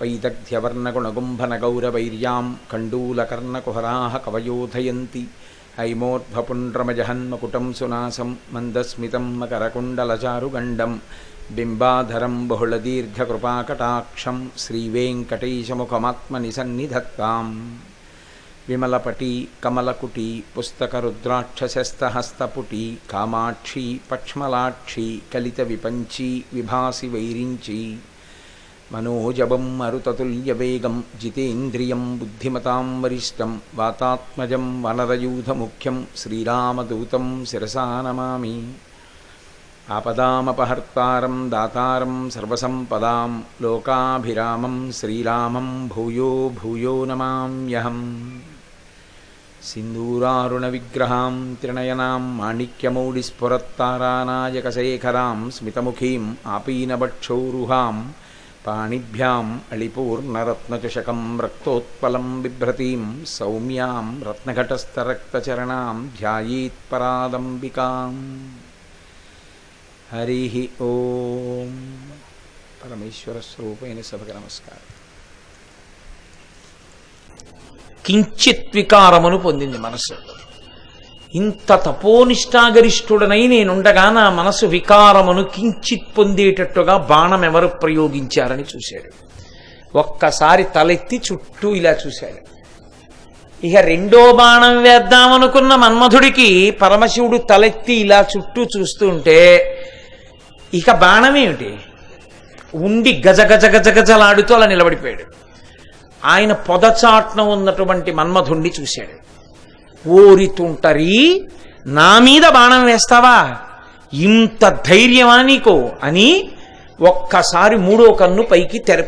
వైదగ్ధ్యవర్ణగుణగుంభనగౌరవైర్యాం కండూలకర్ణకుహరాः కవయోధయంతి హైమోర్ధ్వపుండ్రమజహన్మకుటం సునాసం మందస్మితం మకరకుండలచారుగండం బింబాధరం బహుళదీర్ఘకృపాకటాక్షం శ్రీవేంకటేశముఖమాత్మని సన్నిధత్తాం విమలపటి కమలకుటి పుస్తకరుద్రాక్షశస్తహస్తపుటి కామాక్షి పక్ష్మలాక్షి కలిత విపంచి విభాసి వైరించి మనోజవం మరుతతుల్యవేగం జితేంద్రియం బుద్ధిమతాం వరిష్టం వాతాత్మజం వనరయూధముఖ్యం శ్రీరామదూతం శిరసా నమామి ఆపదామపహర్తారం దాతారం సర్వసంపదాం లోకాభిరామం శ్రీరామం భూయో భూయో నమామ్యహం सिन्दूरारुणविग्रहां त्रिणयनां माणिक्यमौलिस्फुरत्तारानायकशेखरां स्मितमुखीम् పాణిభ్యాం అళిపూర్ణరత్నచుషకం రక్తోత్పలం బిభ్రతీం సౌమ్యాం రత్నఘటస్థరక్తచరణాం ధ్యాయీత్పరాదంబికాం హరి ఓం పరమేశ్వరస్వరూపేణ సభకు నమస్కారం కించిత్ వికారమును పొందింది మనస్సు ఇంత తపోనిష్టాగరిష్ఠుడనై నేనుండగా నా మనసు వికారమును కించిత్ పొందేటట్టుగా బాణం ఎవరు ప్రయోగించారని చూశాడు. ఒక్కసారి తలెత్తి చుట్టూ ఇలా చూశాడు. ఇక రెండో బాణం వేద్దామనుకున్న మన్మధుడికి పరమశివుడు తలెత్తి ఇలా చుట్టూ చూస్తుంటే ఇక బాణమేమిటి? ఉండి గజ గజ గజ గజలాడుతూ అలా నిలబడిపోయాడు. ఆయన పొదచాట్న ఉన్నటువంటి మన్మధుణ్ణి చూశాడు. ఓరితుంటరి నా మీద బాణం వేస్తావా? ఇంత ధైర్యమా నీకు? అని ఒక్కసారి మూడో కన్ను పైకి తెర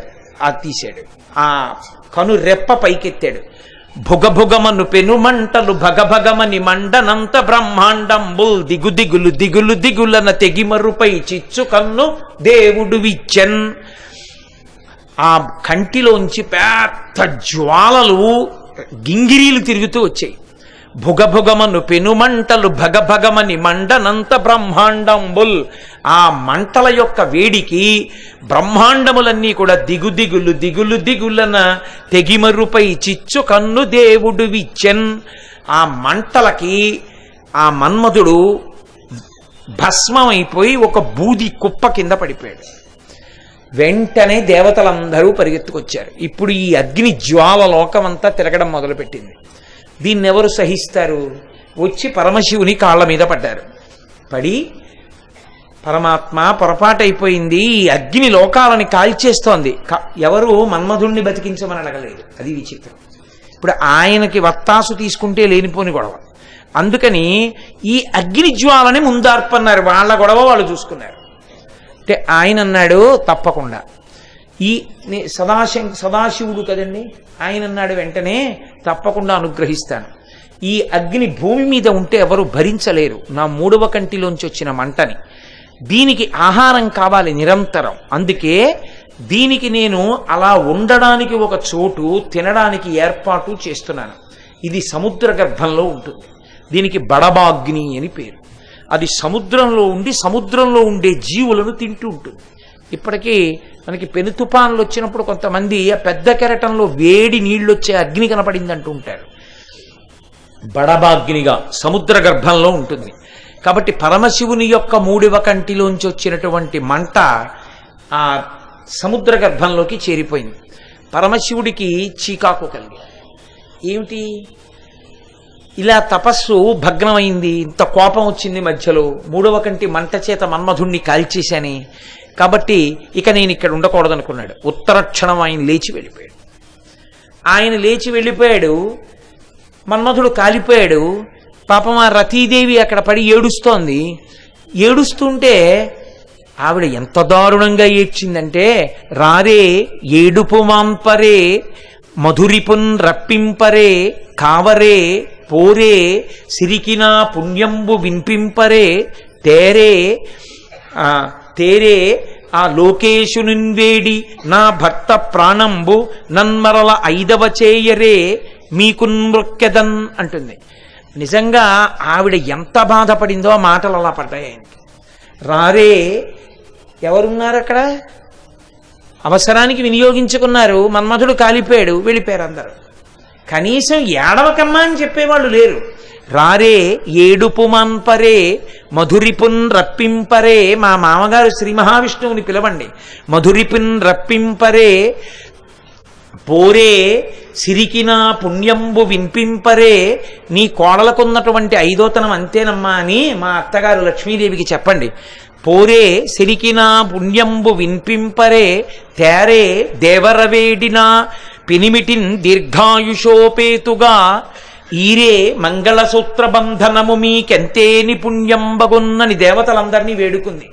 తీశాడు. ఆ కను రెప్ప పైకెత్తాడు. భుగభుగమను పెనుమంటలు భగభగమని మండనంత బ్రహ్మాండంబుల్ దిగు దిగులు దిగులు దిగులన తెగిమరుపై చిచ్చు కన్ను దేవుడు విచ్చన్ ఆ కంటిలోంచి పెద్ద జ్వాలలు గింగిరీలు తిరుగుతూ వచ్చాయి. భుగభుగమను పెనుమంటలు భగభగమని మండనంత బ్రహ్మాండంబుల్. ఆ మంటల యొక్క వేడికి బ్రహ్మాండములన్నీ కూడా దిగు దిగులు దిగులు దిగులన తెగిమరుపై చిచ్చు కన్ను దేవుడు విచ్చెన్ ఆ మంటలకి ఆ మన్మధుడు భస్మమైపోయి ఒక బూది కుప్ప కింద పడిపోయాడు. వెంటనే దేవతలందరూ పరిగెత్తుకొచ్చారు. ఇప్పుడు ఈ అగ్ని జ్వాల లోకమంతా తిరగడం మొదలుపెట్టింది. దీన్ని ఎవరు సహిస్తారు? వచ్చి పరమశివుని కాళ్ళ మీద పడ్డారు. పడి పరమాత్మ పొరపాటైపోయింది. ఈ అగ్ని లోకాలని కాల్చేస్తోంది. ఎవరు మన్మధుణ్ణి బతికించమని అడగలేదు. అది విచిత్రం. ఇప్పుడు ఆయనకి వత్తాసు తీసుకుంటే లేనిపోని గొడవ. అందుకని ఈ అగ్ని జ్వాలని ముందార్పన్నారు. వాళ్ళ గొడవ వాళ్ళు చూసుకున్నారు. అంటే ఆయన అన్నాడు తప్పకుండా. ఈ నే- సదాశం సదాశివుడు కదండి? ఆయన అన్నాడు వెంటనే తప్పకుండా అనుగ్రహిస్తాను. ఈ అగ్ని భూమి మీద ఉంటే ఎవరు భరించలేరు. నా మూడవ కంటిలోంచి వచ్చిన మంటని. దీనికి ఆహారం కావాలి నిరంతరం. అందుకే దీనికి నేను అలా ఉండడానికి ఒక చోటు తినడానికి ఏర్పాటు చేస్తున్నాను. ఇది సముద్ర గర్భంలో ఉంటుంది. దీనికి బడబాగ్ని అని పేరు. అది సముద్రంలో ఉండి సముద్రంలో ఉండే జీవులను తింటూ ఉంటుంది. ఇప్పటికీ మనకి పెను తుఫాన్లు వచ్చినప్పుడు కొంతమంది ఆ పెద్ద కెరటంలో వేడి నీళ్ళు వచ్చే అగ్ని కనపడింది అంటూ ఉంటారు. బడబాగ్నిగా సముద్ర గర్భంలో ఉంటుంది. కాబట్టి పరమశివుని యొక్క మూడివ కంటిలోంచి వచ్చినటువంటి మంట ఆ సముద్ర గర్భంలోకి చేరిపోయింది. పరమశివుడికి చీకాకు కలిగి ఏమిటి? ఇలా తపస్సు భగ్నమైంది ఇంత కోపం వచ్చింది మధ్యలో మూడవ కంటి మంట చేత మన్మధుణ్ణి కాల్చేశాని కాబట్టి ఇక నేను ఇక్కడ ఉండకూడదనుకున్నాడు. ఉత్తర క్షణం ఆయన లేచి వెళ్ళిపోయాడు. ఆయన లేచి వెళ్ళిపోయాడు. మన్మధుడు కాలిపోయాడు. పాపం ఆ రతీదేవి అక్కడ పడి ఏడుస్తోంది. ఏడుస్తుంటే ఆవిడ ఎంత దారుణంగా ఏడ్చిందంటే రారే ఏడుపు మాంపరే మధురిపున్ రప్పింపరే కావరే పోరే సిరికినా పుణ్యంబు వినిపింపరే తేరే తేరే ఆ లోకేశునిన్వేడి నా భర్త ప్రాణంబు నన్మరల ఐదవ చేయరే మీకున్ మృక్కెదన్ అంటుంది నిజంగా ఆవిడ ఎంత బాధపడిందో ఆ మాటలు అలా పడ్డాయి ఆయనకి రారే ఎవరున్నారు అక్కడ అవసరానికి వినియోగించుకున్నారు మన్మధుడు కాలిపోయాడు వెళ్ళిపోయారు అందరూ కనీసం ఏడవకమ్మా అని చెప్పేవాళ్ళు లేరు. రారే ఏడుపు మన్పరే మధురిపున్ రప్పింపరే మా మామగారు శ్రీ మహావిష్ణువుని పిలవండి. మధురిపున్ రప్పింపరే పోరే సిరికినా పుణ్యంబు వినిపింపరే నీ కోడలకున్నటువంటి ఐదోతనం అంతేనమ్మా అని మా అత్తగారు లక్ష్మీదేవికి చెప్పండి. పోరే సిరికినా పుణ్యంబు వినిపింపరే తేరే దేవరవేడినా పినిమిటిన్ దీర్ఘాయుషోపేతుగా. ఈరే మంగళసూత్ర బంధనము మీకెంతేని పుణ్యంబగున్నని దేవతలందరినీ వేడుకుంది.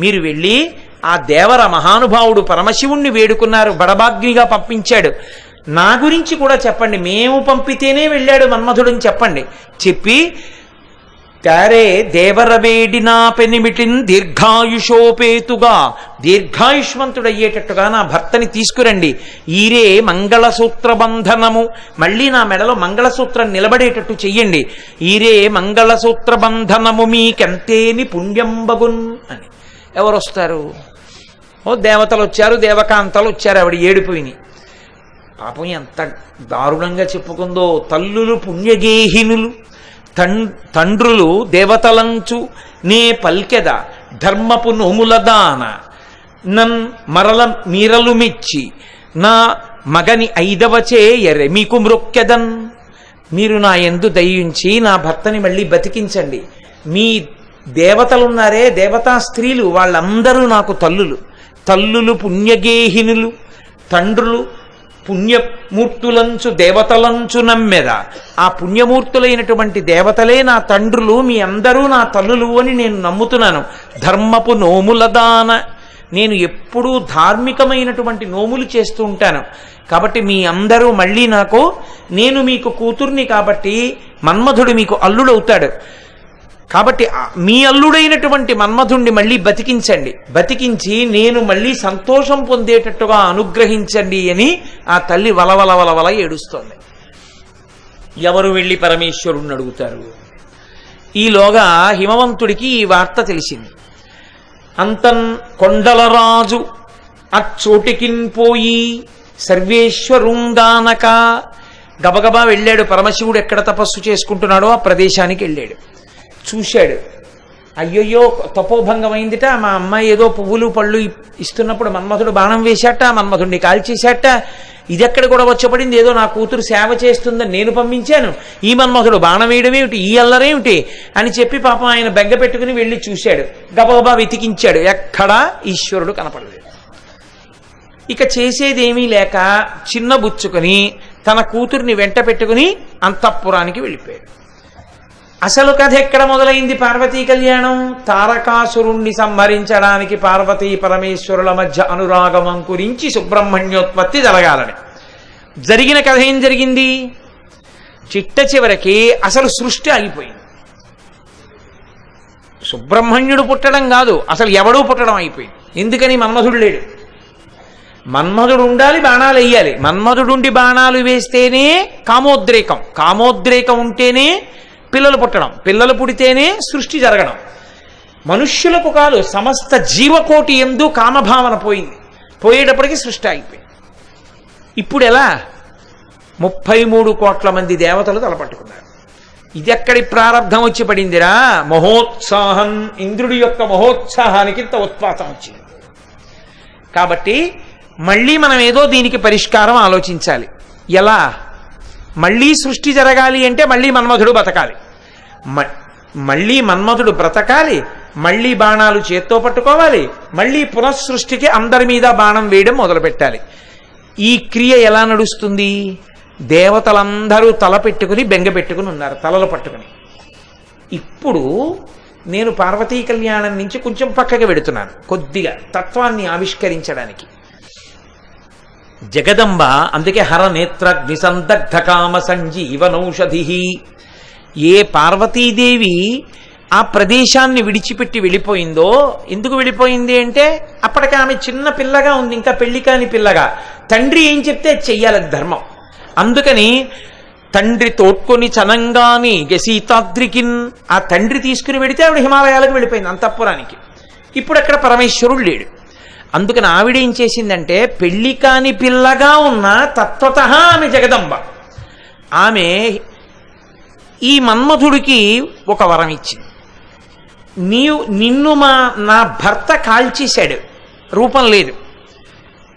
మీరు వెళ్ళి ఆ దేవర మహానుభావుడు పరమశివుణ్ణి వేడుకున్నారు బడభాగ్నిగా పంపించాడు. నా గురించి కూడా చెప్పండి మేము పంపితేనే వెళ్ళాడు మన్మధుడని చెప్పండి. చెప్పి తారే దేవరవేడినా పెనిమిటిన్ దీర్ఘాయుషోపేతుగా. దీర్ఘాయుష్మంతుడయ్యేటట్టుగా నా భర్తని తీసుకురండి. ఈరే మంగళసూత్ర బంధనము మళ్ళీ నా మెడలో మంగళసూత్రం నిలబడేటట్టు చెయ్యండి. ఈరే మంగళసూత్ర బంధనము మీకెంతేని పుణ్యంబగున్ అని. ఎవరొస్తారు? ఓ దేవతలు వచ్చారు దేవకాంతలు వచ్చారు ఆవిడ ఏడిపోయినాయి పాపం ఎంత దారుణంగా చెప్పుకుందో తల్లులు పుణ్యగేహినులు. తండ్రులు దేవతలంచు నే పల్కెద ధర్మపు నోములదాన నన్ మరల మీరలు మెచ్చి నా మగని ఐదవచే ఎర్రె మీకు మృక్కెదన్. మీరు నా ఎందు దయించి నా భర్తని మళ్ళీ బతికించండి. మీ దేవతలున్నారే దేవతా స్త్రీలు వాళ్ళందరూ నాకు తల్లులు. తల్లులు పుణ్యగేహినులు. తండ్రులు పుణ్యమూర్తులంచు దేవతలంచు నమ్మెద. ఆ పుణ్యమూర్తులైనటువంటి దేవతలే నా తండ్రులు మీ అందరూ నా తల్లులు అని నేను నమ్ముతున్నాను. ధర్మపు నోములదాన నేను ఎప్పుడూ ధార్మికమైనటువంటి నోములు చేస్తూ ఉంటాను. కాబట్టి మీ అందరూ మళ్ళీ నాకు నేను మీకు కూతుర్ని కాబట్టి మన్మధుడు మీకు అల్లుడవుతాడు. కాబట్టి మీ అల్లుడైనటువంటి మన్మధుణ్ణి మళ్ళీ బతికించండి. బతికించి నేను మళ్ళీ సంతోషం పొందేటట్టుగా అనుగ్రహించండి అని ఆ తల్లి వలవల వలవల ఏడుస్తోంది. ఎవరు వెళ్ళి పరమేశ్వరుణ్ణి అడుగుతారు? ఈలోగా హిమవంతుడికి ఈ వార్త తెలిసింది. అంతన్ కొండలరాజు అచ్చోటికిన్ పోయి సర్వేశ్వరుందానక గబగబా వెళ్ళాడు. పరమశివుడు ఎక్కడ తపస్సు చేసుకుంటున్నాడో ఆ ప్రదేశానికి వెళ్ళాడు. చూశాడు. అయ్యయ్యో తపోభంగం అయిందిట మా అమ్మాయి ఏదో పువ్వులు పళ్ళు ఇస్తున్నప్పుడు మన్మథుడు బాణం వేశాట మన్మథుడిని కాల్చేశాట. ఇదెక్కడ కూడా వచ్చపడింది ఏదో నా కూతురు సేవ చేస్తుందని నేను పంపించాను. ఈ మన్మథుడు బాణం వేయడమేమిటి ఈ అల్లరేమిటి అని చెప్పి పాపం ఆయన బెగ్గ పెట్టుకుని వెళ్ళి చూశాడు. గబగబా వెతికించాడు. ఎక్కడా ఈశ్వరుడు కనపడలేదు. ఇక చేసేదేమీ లేక చిన్న బుచ్చుకొని తన కూతుర్ని వెంట పెట్టుకుని అంతఃపురానికి వెళ్ళిపోయాడు. అసలు కథ ఎక్కడ మొదలైంది పార్వతీ కళ్యాణం? తారకాసురుణ్ణి సంహరించడానికి పార్వతీ పరమేశ్వరుల మధ్య అనురాగం అంకురించి సుబ్రహ్మణ్యోత్పత్తి జరగాలని. జరిగిన కథ ఏం జరిగింది? చిట్ట చివరికి అసలు సృష్టి ఆగిపోయింది సుబ్రహ్మణ్యుడు పుట్టడం కాదు అసలు ఎవడూ పుట్టడం అయిపోయింది. ఎందుకని మన్మధుడు లేడు? మన్మధుడు ఉండాలి బాణాలు వేయాలి. మన్మధుడుండి బాణాలు వేస్తేనే కామోద్రేకం. కామోద్రేకం ఉంటేనే పిల్లలు పుట్టడం. పిల్లలు పుడితేనే సృష్టి జరగడం. మనుష్యులకు కాదు సమస్త జీవకోటి ఎందు కామభావన పోయింది. పోయేటప్పటికి సృష్టి ఆగిపోయింది ఇప్పుడు ఎలా? ముప్పై మూడు కోట్ల మంది దేవతలు తలపట్టుకున్నారు. ఇది ఎక్కడి ప్రారంధం వచ్చి పడిందిరా? మహోత్సాహం ఇంద్రుడి యొక్క మహోత్సాహానికి ఇంత ఉత్పాతం వచ్చింది. కాబట్టి మళ్ళీ మనం ఏదో దీనికి పరిష్కారం ఆలోచించాలి. ఎలా? మళ్ళీ సృష్టి జరగాలి అంటే మళ్ళీ మన్మధుడు బతకాలి మ- మళ్ళీ మన్మధుడు బ్రతకాలి మళ్ళీ బాణాలు చేత్తో పట్టుకోవాలి మళ్ళీ పునఃసృష్టికి అందరి మీద బాణం వేయడం మొదలుపెట్టాలి. ఈ క్రియ ఎలా నడుస్తుంది? దేవతలందరూ తల పెట్టుకుని బెంగ పెట్టుకుని ఉన్నారు తలలు పట్టుకుని. ఇప్పుడు నేను పార్వతీ కళ్యాణం నుంచి కొంచెం పక్కకి వెడుతున్నాను కొద్దిగా తత్వాన్ని ఆవిష్కరించడానికి. జగదంబ అందుకే హరనేత్రగ్ని సందగ్ధ కామ సంజీవనౌషధి ఏ పార్వతీదేవి ఆ ప్రదేశాన్ని విడిచిపెట్టి వెళ్ళిపోయిందో ఎందుకు వెళ్ళిపోయింది అంటే అప్పటికి ఆమె చిన్న పిల్లగా ఉంది ఇంకా పెళ్ళి కాని పిల్లగా. తండ్రి ఏం చెప్తే అది చెయ్యాలి అది ధర్మం. అందుకని తండ్రి తోడ్కొని చనంగాని గసీతాద్రికిన్ ఆ తండ్రి తీసుకుని వెడితే ఆవిడ హిమాలయాలకు వెళ్ళిపోయింది అంతఃపురానికి. ఇప్పుడు అక్కడ పరమేశ్వరుడు లేడు. అందుకని ఆవిడ ఏం చేసిందంటే పెళ్ళి కాని పిల్లగా ఉన్న తత్వత ఆమె జగదంబ. ఆమె ఈ మన్మధుడికి ఒక వరం ఇచ్చింది. నీవు నిన్ను మా నా భర్త కాల్చేశాడు. రూపం లేదు.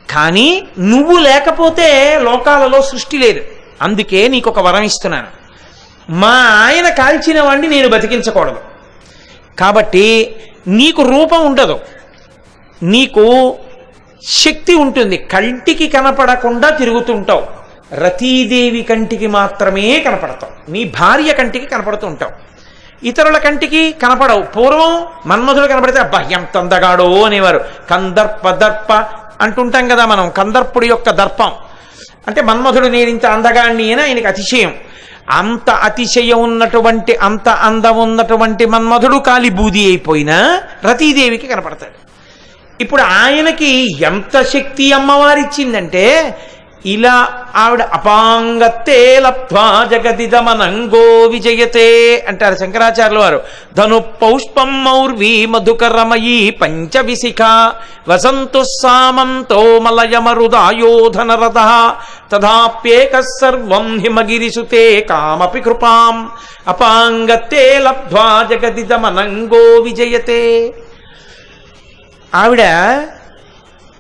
కానీ నువ్వు లేకపోతే లోకాలలో సృష్టి లేదు. అందుకే నీకు ఒక వరం ఇస్తున్నాను. మా ఆయన కాల్చిన వాడిని నేను బతికించకూడదు. కాబట్టి నీకు రూపం ఉండదు. నీకు శక్తి ఉంటుంది. కంటికి కనపడకుండా తిరుగుతుంటావు. రతీదేవి కంటికి మాత్రమే కనపడతావు. నీ భార్య కంటికి కనపడుతూ ఉంటావు ఇతరుల కంటికి కనపడవు. పూర్వం మన్మధుడు కనపడితే అబ్బా ఎంత అందగాడో అనేవారు. కందర్ప దర్ప అంటుంటాం కదా మనం కందర్పుడి యొక్క దర్పం. అంటే మన్మధుడు నేను ఇంత అందగాడిని అని ఆయనకి అతిశయం. అంత అతిశయం ఉన్నటువంటి అంత అందం ఉన్నటువంటి మన్మధుడు కాలి బూది అయిపోయినా రతీదేవికి కనపడతాడు. ఇప్పుడు ఆయనకి ఎంత శక్తి అమ్మవారిచ్చిందంటే ఇలా ఆవిడ అపాంగత్తే లబ్ధ్వా జగదిదమనంగో విజయతే అంటారు శంకరాచార్యుల వారు. ధను పౌష్పం మౌర్వీ మధుకరమయీ పంచవిశిఖ వసంతు సామంతో మలయమరుదాయోధనరథ తథాప్యేక సర్వం హిమగిరిసుతే కామపి కృపాం. అపాంగత్తే లబ్ధ్వా జగదిదమనంగో విజయతే. ఆవిడ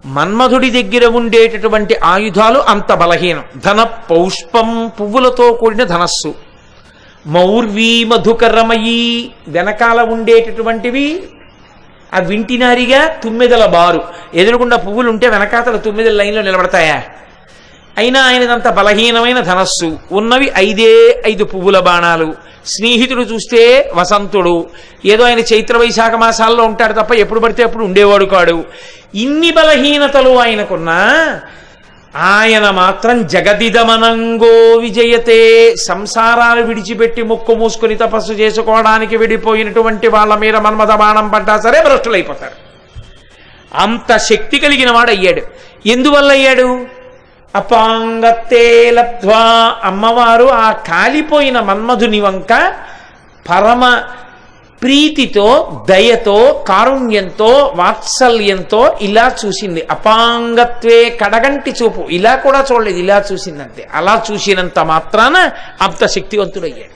మన్మధుడి దగ్గర ఉండేటటువంటి ఆయుధాలు అంత బలహీనం. ధన పౌష్పం పువ్వులతో కూడిన ధనస్సు. మౌర్వీ మధుకరమయీ వెనకాల ఉండేటటువంటివి ఆ వింటినారిగా తుమ్మెదల బారు. ఎదురుకుండా పువ్వులు ఉంటే వెనకాతల తుమ్మెదల లైన్లో నిలబడతాయా? అయినా ఆయనదంత బలహీనమైన ధనస్సు. ఉన్నవి ఐదే ఐదు పువ్వుల బాణాలు. స్నేహితుడు చూస్తే వసంతుడు. ఏదో ఆయన చైత్ర వైశాఖ మాసాల్లో ఉంటాడు తప్ప ఎప్పుడు పడితే అప్పుడు ఉండేవాడు కాడు. ఇన్ని బలహీనతలు ఆయనకున్నా ఆయన మాత్రం జగదిదమనంగో విజయతే. సంసారాలు విడిచిపెట్టి ముక్కు మూసుకుని తపస్సు చేసుకోవడానికి విడిపోయినటువంటి వాళ్ళ మీద మన్మథ బాణం పడ్డా సరే భ్రష్టులైపోతారు. అంత శక్తి కలిగిన వాడు అయ్యాడు ఎందువల్ల అయ్యాడు? అపాంగతే లబ్ధ్వా అమ్మవారు ఆ కాలిపోయిన మన్మధుని వంక పరమ ప్రీతితో దయతో కారుణ్యంతో వాత్సల్యంతో ఇలా చూసింది. అపాంగత్వే కడగంటి చూపు. ఇలా కూడా చూడలేదు. ఇలా చూసిందంతే. అలా చూసినంత మాత్రాన అంత శక్తివంతుడయ్యాడు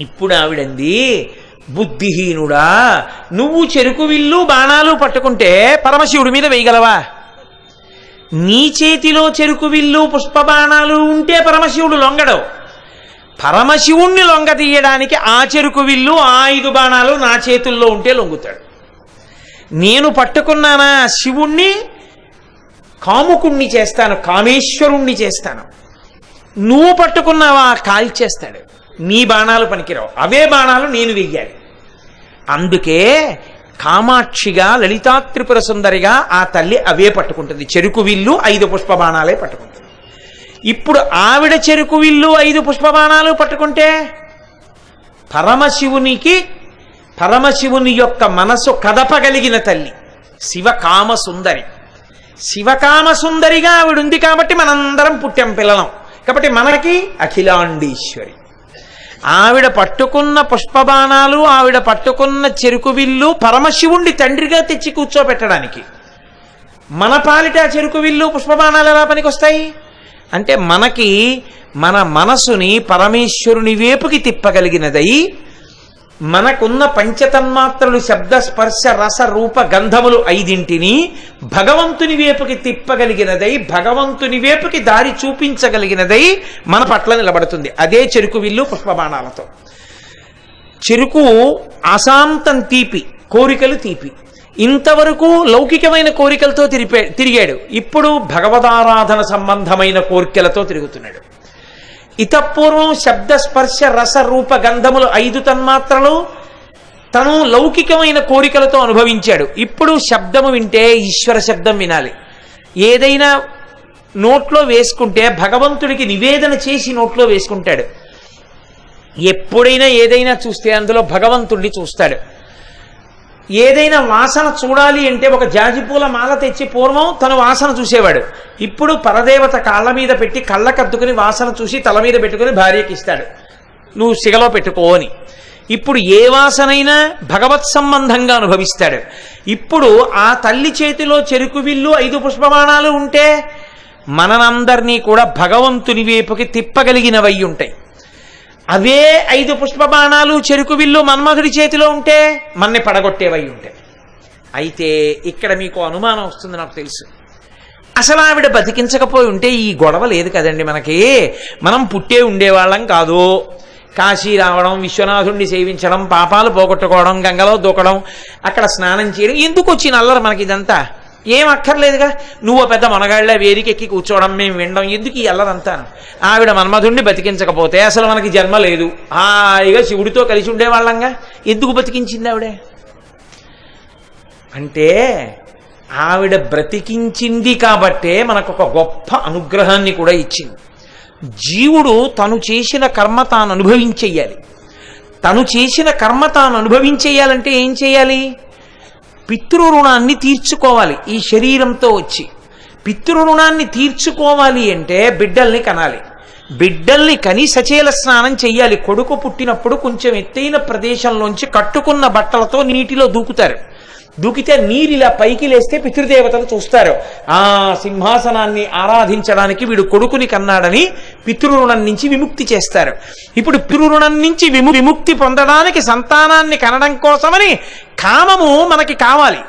ఇప్పుడు ఆవిడంది బుద్ధిహీనుడా నువ్వు చెరుకు విల్లు బాణాలు పట్టుకుంటే పరమశివుడి మీద వేయగలవా? నీ చేతిలో చెరుకు విల్లు పుష్పబాణాలు ఉంటే పరమశివుడు లొంగడు. పరమశివుణ్ణి లొంగ తీయడానికి ఆ చెరుకు విల్లు ఆ ఐదు బాణాలు నా చేతుల్లో ఉంటే లొంగుతాడు. నేను పట్టుకున్నానా శివుణ్ణి కాముకుణ్ణి చేస్తాను కామేశ్వరుణ్ణి చేస్తాను. నువ్వు పట్టుకున్నావా కాల్చేస్తాడు. నీ బాణాలు పనికిరావు. అవే బాణాలు నేను వెయ్యాలి. అందుకే కామాక్షిగా లలితా త్రిపుర సుందరిగా ఆ తల్లి అవే పట్టుకుంటుంది. చెరుకు విల్లు ఐదు పుష్పబాణాలే పట్టుకుంటుంది. ఇప్పుడు ఆవిడ చెరుకు విల్లు ఐదు పుష్పబాణాలు పట్టుకుంటే పరమశివునికి పరమశివుని యొక్క మనసు కదపగలిగిన తల్లి శివకామ సుందరి శివకామ సుందరిగా ఆవిడ ఉంది కాబట్టి మనందరం పుట్టాం పిల్లలం. కాబట్టి మనకి అఖిలాండీశ్వరి. ఆవిడ పట్టుకున్న పుష్పబాణాలు ఆవిడ పట్టుకున్న చెరుకు విల్లు పరమశివుణ్ణి తండ్రిగా తెచ్చి కూర్చోబెట్టడానికి. మన పాలిట చెరుకు విల్లు పుష్పబాణాలు ఎలా పనికొస్తాయి? అంటే మనకి మన మనసుని పరమేశ్వరుని వేపుకి తిప్పగలిగినదై మనకున్న పంచతన్మాత్రలు శబ్ద స్పర్శ రస రూప గంధములు ఐదింటిని భగవంతుని వేపుకి తిప్పగలిగినదై భగవంతుని వేపుకి దారి చూపించగలిగినదై మన పట్ల నిలబడుతుంది. అదే చెరుకు విల్లు పుష్పబాణాలతో. చెరుకు అశాంతం తీపి కోరికలు తీపి. ఇంతవరకు లౌకికమైన కోరికలతో తిరిపే తిరిగాడు. ఇప్పుడు భగవదారాధన సంబంధమైన కోరికలతో తిరుగుతున్నాడు. ఇతపూర్వం శబ్ద స్పర్శ రస రూప గంధములు ఐదు తన్మాత్రలు తను లౌకికమైన కోరికలతో అనుభవించాడు. ఇప్పుడు శబ్దము వింటే ఈశ్వర శబ్దం వినాలి. ఏదైనా నోట్లో వేసుకుంటే భగవంతుడికి నివేదన చేసి నోట్లో వేసుకుంటాడు. ఎప్పుడైనా ఏదైనా చూస్తే అందులో భగవంతుణ్ణి చూస్తాడు. ఏదైనా వాసన చూడాలి అంటే ఒక జాజిపూల మాల తెచ్చి పూర్వం తను వాసన చూసేవాడు. ఇప్పుడు పరదేవత కాళ్ళ మీద పెట్టి కళ్ళకద్దుకుని వాసన చూసి తల మీద పెట్టుకుని భార్యకి ఇస్తాడు. నువ్వు సిగలో పెట్టుకో అని. ఇప్పుడు ఏ వాసనైనా భగవత్ సంబంధంగా అనుభవిస్తాడు. ఇప్పుడు ఆ తల్లి చేతిలో చెరుకు విల్లు ఐదు పుష్పమాణాలు ఉంటే మననందరినీ కూడా భగవంతుని వైపుకి తిప్పగలిగినవై ఉంటాయి. అవే ఐదు పుష్పబాణాలు చెరుకు విల్లు మన్మధుడి చేతిలో ఉంటే మన్ని పడగొట్టేవై ఉంటాయి అయితే ఇక్కడ మీకు అనుమానం వస్తుంది నాకు తెలుసు. అసలు ఆవిడ బతికించకపోయి ఉంటే ఈ గొడవ లేదు కదండి మనకి. మనం పుట్టే ఉండేవాళ్ళం కాదు. కాశీ రావడం విశ్వనాథుణ్ణి సేవించడం పాపాలు పోగొట్టుకోవడం గంగలో దూకడం అక్కడ స్నానం చేయడం ఎందుకు వచ్చిన అల్లరి మనకి ఇదంతా? ఏం అక్కర్లేదుగా? నువ్వు పెద్ద మనగాళ్ళ వేదికెక్కి కూర్చోవడం మేము వినడం ఎందుకు ఈ ఆవిడ మన్మధుణ్ణి బతికించకపోతే అసలు మనకి జన్మ లేదు. హాయిగా శివుడితో కలిసి ఉండేవాళ్ళంగా. ఎందుకు బతికించింది ఆవిడే? అంటే ఆవిడ బ్రతికించింది కాబట్టే మనకు ఒక గొప్ప అనుగ్రహాన్ని కూడా ఇచ్చింది. జీవుడు తను చేసిన కర్మ తాను అనుభవించేయాలి. తను చేసిన కర్మ తాను అనుభవించేయాలంటే ఏం చేయాలి? పితృరుణాన్ని తీర్చుకోవాలి. ఈ శరీరంతో వచ్చి పితృరుణాన్ని తీర్చుకోవాలి అంటే బిడ్డల్ని కనాలి. బిడ్డల్ని కని సచేల స్నానం చేయాలి కొడుకు పుట్టినప్పుడు కొంచెం ఎత్తైన ప్రదేశంలోంచి కట్టుకున్న బట్టలతో నీటిలో దూకుతారు. దూకితే నీరు ఇలా పైకి లేస్తే పితృదేవతలు చూస్తారు. ఆ సింహాసనాన్ని ఆరాధించడానికి వీడు కొడుకుని కన్నాడని పితృరుణం నుంచి విముక్తి చేస్తారు. ఇప్పుడు పితృరుణం నుంచి విము విముక్తి పొందడానికి సంతానాన్ని కనడం కోసమని కామము మనకి కావాలి.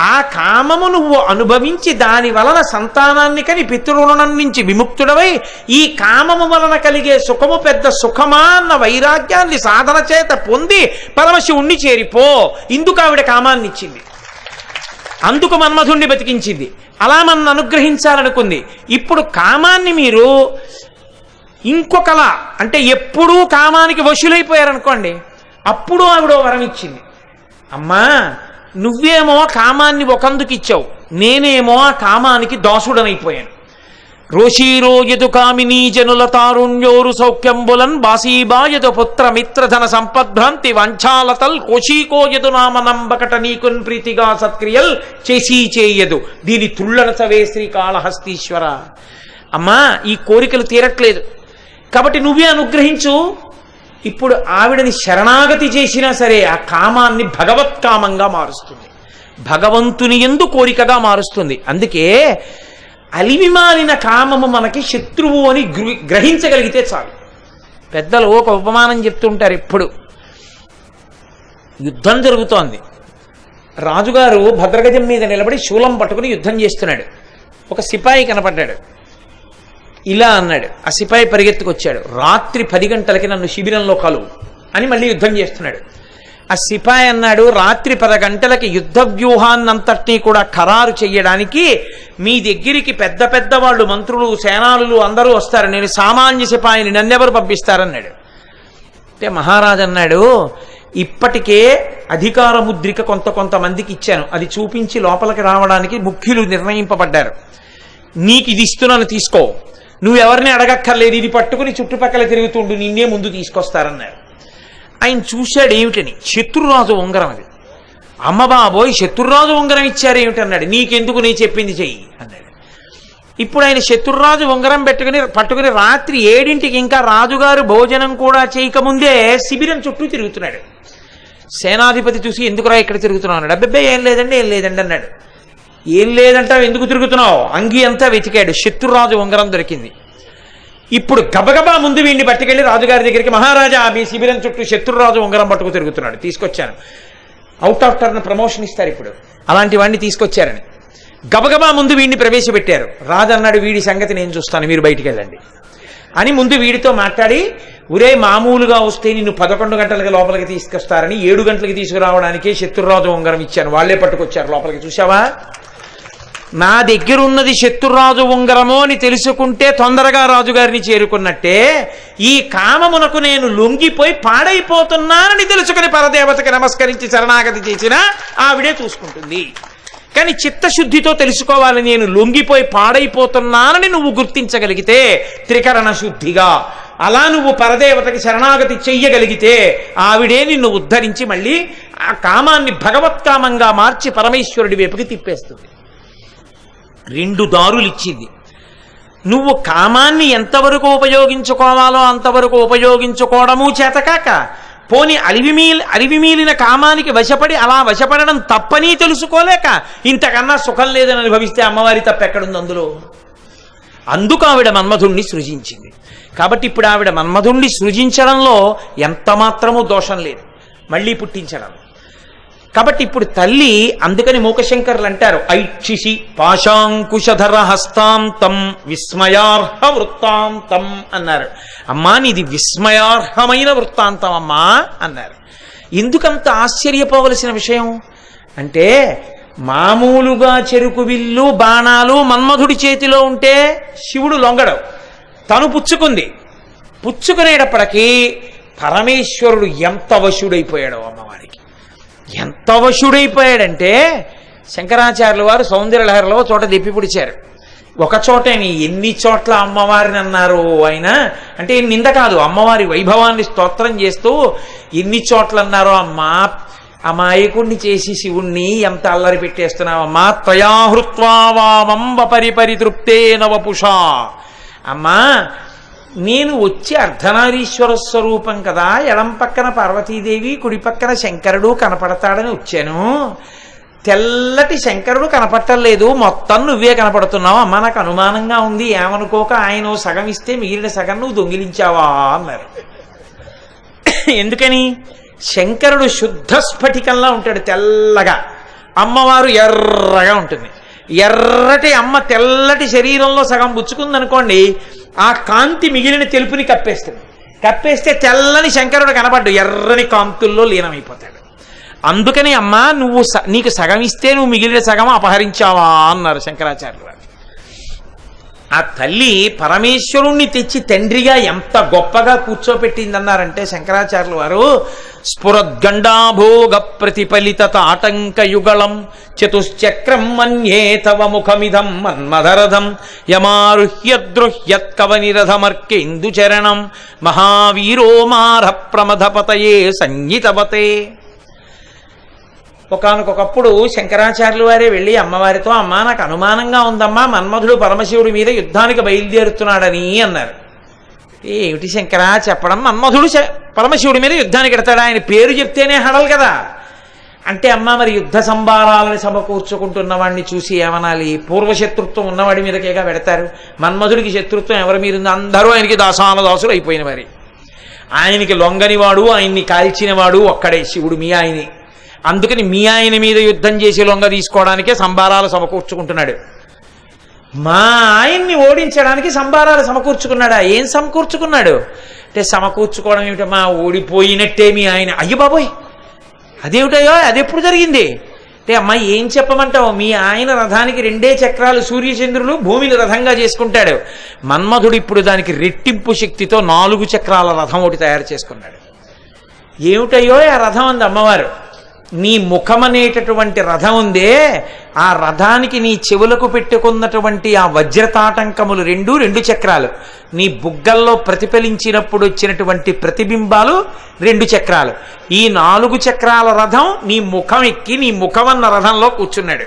ఆ కామము నువ్వు అనుభవించి దాని వలన సంతానాన్ని కని పితృణం నుంచి విముక్తుడవై ఈ కామము వలన కలిగే సుఖము పెద్ద సుఖమా అన్న వైరాగ్యాన్ని సాధన చేత పొంది పరమశివుణ్ణి చేరిపో. ఇందుకు ఆవిడ కామాన్ని ఇచ్చింది అందుకు మన్మధుణ్ణి బతికించింది. అలా మన అనుగ్రహించాలనుకుంది. ఇప్పుడు కామాన్ని మీరు ఇంకొకలా అంటే ఎప్పుడూ కామానికి వశులైపోయారనుకోండి అప్పుడు ఆవిడ వరం ఇచ్చింది అమ్మా నువ్వేమో కామాన్ని ఒకందుకు ఇచ్చావు. నేనేమో ఆ కామానికి దాసుడనైపోయాను. రోషీరోయదు కామినీ జనుల తారుణ్యోరు సౌఖ్యంబులన్ బాసీబాయదు పుత్ర మిత్రధన సంపద్భ్రాంతి వంచాలతల్ కోశీకోయదు నామనంబకట నీకున్ ప్రీతిగా సత్క్రియల్ చేసి చేయదు. దీని తుళ్ళనసవే శ్రీకాళహస్తీశ్వర. అమ్మా ఈ కోరికలు తీరట్లేదు. కాబట్టి నువ్వే అనుగ్రహించు. ఇప్పుడు ఆవిడని శరణాగతి చేసినా సరే ఆ కామాన్ని భగవత్కామంగా మారుస్తుంది. భగవంతుని ఎందు కోరికగా మారుస్తుంది. అందుకే అలివిమాలిన కామము మనకి శత్రువు అని గ్రహించగలిగితే చాలు. పెద్దలు ఒక ఉపమానం చెప్తుంటారు ఎప్పుడు. యుద్ధం జరుగుతోంది. రాజుగారు భద్రగజం మీద నిలబడి శూలం పట్టుకుని యుద్ధం చేస్తున్నాడు. ఒక సిపాయి కనపడ్డాడు. ఇలా అన్నాడు. ఆ సిపాయి పరిగెత్తుకొచ్చాడు. రాత్రి పది గంటలకి నన్ను శిబిరంలో కలువు అని మళ్ళీ యుద్ధం చేస్తున్నాడు. ఆ సిపాయి అన్నాడు రాత్రి పది గంటలకి యుద్ధ వ్యూహాన్నంతటినీ కూడా ఖరారు చేయడానికి మీ దగ్గరికి పెద్ద పెద్ద వాళ్ళు మంత్రులు సేనాలులు అందరూ వస్తారు. నేను సామాన్య సిపాయిని నన్నెవరు పంపిస్తారన్నాడు. అంటే మహారాజు అన్నాడు ఇప్పటికే అధికార ముద్రిక కొంత కొంతమందికి ఇచ్చాను. అది చూపించి లోపలికి రావడానికి ముఖ్యులు నిర్ణయింపబడ్డారు. నీకు ఇది ఇస్తున్నాను తీసుకో. నువ్వెవరిని అడగక్కర్లేదు. ఇది పట్టుకుని చుట్టుపక్కల తిరుగుతుండు. నిన్నే ముందు తీసుకొస్తారన్నారు. ఆయన చూశాడు ఏమిటని? శత్రురాజు ఉంగరం అది. అమ్మ బాబోయ్ శత్రురాజు ఉంగరం ఇచ్చారు ఏమిటన్నాడు నీకెందుకు నీ చెప్పింది చెయ్యి అన్నాడు. ఇప్పుడు ఆయన శత్రురాజు ఉంగరం పెట్టుకుని పట్టుకుని రాత్రి ఏడింటికి ఇంకా రాజుగారు భోజనం కూడా చేయకముందే శిబిరం చుట్టూ తిరుగుతున్నాడు. సేనాధిపతి చూసి ఎందుకురా ఇక్కడ తిరుగుతున్నావు? అన్నాడు. అబ్బబ్బే ఏం లేదండి ఏం లేదండి అన్నాడు. ఏం లేదంటావు ఎందుకు తిరుగుతున్నావు? అంగి అంతా వెతికాడు. శత్రురాజు ఉంగరం దొరికింది. ఇప్పుడు గబగబా ముందు వీడిని పట్టుకెళ్ళి రాజుగారి దగ్గరికి మహారాజా మీ శిబిరం చుట్టూ శత్రురాజు ఉంగరం పట్టుకు తిరుగుతున్నాడు. తీసుకొచ్చాను. అవుట్ ఆఫ్ టర్న్ ప్రమోషన్ ఇస్తారు ఇప్పుడు. అలాంటి వాడిని తీసుకొచ్చారని. గబగబా ముందు వీడిని ప్రవేశపెట్టారు. రాజు అన్నాడు వీడి సంగతి నేను చూస్తాను మీరు బయటికి వెళ్ళండి. అని ముందు వీడితో మాట్లాడి ఒరే మామూలుగా వస్తే నిన్ను పదకొండు గంటలకి లోపలికి తీసుకొస్తారని ఏడు గంటలకి తీసుకురావడానికే శత్రురాజు ఉంగరం ఇచ్చాను. వాళ్ళే పట్టుకొచ్చారు లోపలికి. చూసావా నా దగ్గరున్నది శత్రురాజు ఉంగరము అని తెలుసుకుంటే తొందరగా రాజుగారిని చేరుకున్నట్టే ఈ కామమునకు నేను లొంగిపోయి పాడైపోతున్నానని తెలుసుకుని పరదేవతకి నమస్కరించి శరణాగతి చేసినా ఆవిడే చూసుకుంటుంది. కానీ చిత్తశుద్ధితో తెలుసుకోవాలి నేను లొంగిపోయి పాడైపోతున్నానని నువ్వు గుర్తించగలిగితే త్రికరణ శుద్ధిగా. అలా నువ్వు పరదేవతకి శరణాగతి చెయ్యగలిగితే ఆవిడే నిన్ను ఉద్ధరించి మళ్ళీ ఆ కామాన్ని భగవత్కామంగా మార్చి పరమేశ్వరుడి వైపుకి తిప్పేస్తుంది. రెండు దారులు ఇచ్చింది. నువ్వు కామాన్ని ఎంతవరకు ఉపయోగించుకోవాలో అంతవరకు ఉపయోగించుకోవడము చేతకాక పోని అలివిమీలి అలివిమీలిన కామానికి వశపడి అలా వశపడడం తప్పని తెలుసుకోలేక ఇంతకన్నా సుఖం లేదని అనుభవిస్తే అమ్మవారి తప్ప ఎక్కడుంది అందులో? అందుకు ఆవిడ మన్మధుణ్ణి సృజించింది. కాబట్టి ఇప్పుడు ఆవిడ మన్మధుణ్ణి సృజించడంలో ఎంత మాత్రమూ దోషం లేదు. మళ్ళీ పుట్టించడం. కాబట్టి ఇప్పుడు తల్లి అందుకని మూకశంకర్లు అంటారు ఐక్షిషి పాశాంకుశధర హస్తాంతం విస్మయార్హ వృత్తాంతం అన్నారు. అమ్మా నీది విస్మయార్హమైన వృత్తాంతం అమ్మా అన్నారు. ఎందుకంత ఆశ్చర్యపోవలసిన విషయం? అంటే మామూలుగా చెరుకు విల్లు బాణాలు మన్మధుడి చేతిలో ఉంటే శివుడు లొంగడం. తను పుచ్చుకుంది. పుచ్చుకునేటప్పటికీ పరమేశ్వరుడు ఎంత వశుడైపోయాడో అమ్మవారికి. ఎంత వశుడైపోయాడంటే శంకరాచార్యుల వారు సౌందర్యలహరిలో చోట దిప్పి పుడిచారు. ఒక చోటని ఎన్ని చోట్ల అమ్మవారిని అన్నారు ఆయన అంటే నింద కాదు అమ్మవారి వైభవాన్ని స్తోత్రం చేస్తూ ఎన్ని చోట్ల అన్నారో అమ్మా అమాయకుణ్ణి చేసి శివుణ్ణి ఎంత అల్లరి పెట్టేస్తున్నావమ్మా త్వయాహృత్వా వామంబ పరిపరితృప్తే నవపుష. అమ్మా నేను వచ్చి అర్ధనారీశ్వర స్వరూపం కదా ఎడం పక్కన పార్వతీదేవి కుడి పక్కన శంకరుడు కనపడతాడని వచ్చాను. తెల్లటి శంకరుడు కనపట్టలేదు మొత్తం నువ్వే కనపడుతున్నావు అమ్మ నాకు అనుమానంగా ఉంది ఏమనుకోక ఆయన ఓ సగం ఇస్తే మిగిలిన సగం నువ్వు దొంగిలించావా అన్నారు. ఎందుకని? శంకరుడు శుద్ధ స్ఫటికంలా ఉంటాడు తెల్లగా. అమ్మవారు ఎర్రగా ఉంటుంది. ఎర్రటి అమ్మ తెల్లటి శరీరంలో సగం పుచ్చుకుందనుకోండి ఆ కాంతి మిగిలిన తెలుపుని కప్పేస్తుంది. కప్పేస్తే తెల్లని శంకరుడు కనబడ్డు. ఎర్రని కాంతుల్లో లీనమైపోతాడు. అందుకని అమ్మా నువ్వు నీకు సగం ఇస్తే నువ్వు మిగిలిన సగం అపహరించావా అన్నారు శంకరాచార్యులు. ఆ తల్లి పరమేశ్వరుణ్ణి తెచ్చి తండ్రిగా ఎంత గొప్పగా కూర్చోపెట్టిందన్నారంటే శంకరాచార్యులు వారు స్ఫురద్గండాభోగ ప్రతిఫలిత తాటంకయుగళం చతుశ్చక్రం మన్యే తవ ముఖమిదం మన్మధరథం యమారుహ్యద్రుహ్యత్కవనిరథమర్కేందు చరణం మహావీరో మార ప్రమథపతయే సంగీతవతే. ఒకనకొకప్పుడు శంకరాచార్యులు వారే వెళ్ళి అమ్మవారితో అమ్మా నాకు అనుమానంగా ఉందమ్మా మన్మధుడు పరమశివుడి మీద యుద్ధానికి బయలుదేరుతున్నాడని అన్నారు. ఏమిటి శంకరా? చెప్పడం మన్మధుడు శ- పరమశివుడి మీద యుద్ధానికి ఎడతాడు. ఆయన పేరు చెప్తేనే హడలు కదా. అంటే అమ్మ మరి యుద్ధ సంబారాలని సమకూర్చుకుంటున్న వాడిని చూసి ఏమనాలి? పూర్వశత్రుత్వం ఉన్నవాడి మీదకేగా పెడతారు? మన్మధుడికి శత్రుత్వం ఎవరి మీరు ఉంది అందరూ ఆయనకి దాసానదాసులు అయిపోయిన మరి ఆయనకి లొంగనివాడు ఆయన్ని కాల్చినవాడు ఒక్కడే శివుడు మీ ఆయనే. అందుకని మీ ఆయన మీద యుద్ధం చేసి లొంగ తీసుకోవడానికే సంబారాలు సమకూర్చుకుంటున్నాడు మా ఆయన్ని ఓడించడానికి సంబారాలు సమకూర్చుకున్నాడా? ఏం సమకూర్చుకున్నాడు? అంటే సమకూర్చుకోవడం ఏమిటమ్మా ఓడిపోయినట్టే మీ ఆయన. అయ్యో బాబోయ్! అదేమిటయ్యో? అది ఎప్పుడు జరిగింది? అంటే అమ్మా ఏం చెప్పమంటావు? మీ ఆయన రథానికి రెండే చక్రాలు సూర్యచంద్రులు భూమిని రథంగా చేసుకుంటాడు. మన్మధుడు ఇప్పుడు దానికి రెట్టింపు శక్తితో నాలుగు చక్రాల రథం ఒకటి తయారు చేసుకున్నాడు. ఏమిటయ్యో? ఆ రథం అంది అమ్మవారు. నీ ముఖమనేటటువంటి రథం ఉందే ఆ రథానికి నీ చెవులకు పెట్టుకున్నటువంటి ఆ వజ్రతాటంకములు రెండు రెండు చక్రాలు. నీ బుగ్గల్లో ప్రతిఫలించినప్పుడు వచ్చినటువంటి ప్రతిబింబాలు రెండు చక్రాలు. ఈ నాలుగు చక్రాల రథం నీ ముఖం ఎక్కి నీ ముఖమన్న రథంలో కూర్చున్నాడు.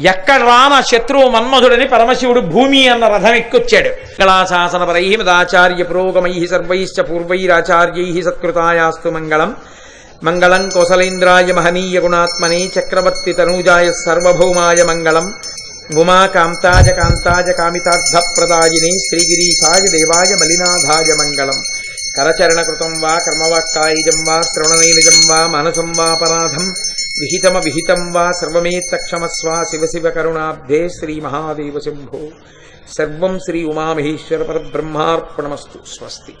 ఎక్కడ రాన శత్రువు మన్మధుడని పరమశివుడు భూమి అన్న రథం ఎక్కొచ్చాడు. కళాశాసన పరై మదాచార్య పురోగమై సర్వైశ్చ పూర్వైరాచార్యై సత్కృతాయాస్తు మంగళం. మంగళం కోసలేంద్రాయ మహనీయ గుణాత్మనే చక్రవర్తి తనూజాయ సర్వభౌమాయ మంగళం ఉమా కాంతాజ కాంతాజ కామితార్థ శ్రీగిరీశాయ దేవాయ మలినాథాయ మంగళం. కరచరణకృతం వా కర్మవాక్కాయుజం వా శ్రవణనైనజం వా మనసం వాపరాధం విహితమ విహితం వా సర్వమేత్తక్షమస్వ శివ శివ కరుణాబ్ధే శ్రీ మహాదేవ శంభో. సర్వం శ్రీ ఉమామహేశ్వర పరబ్రహ్మార్పణమస్తు. స్వస్తి.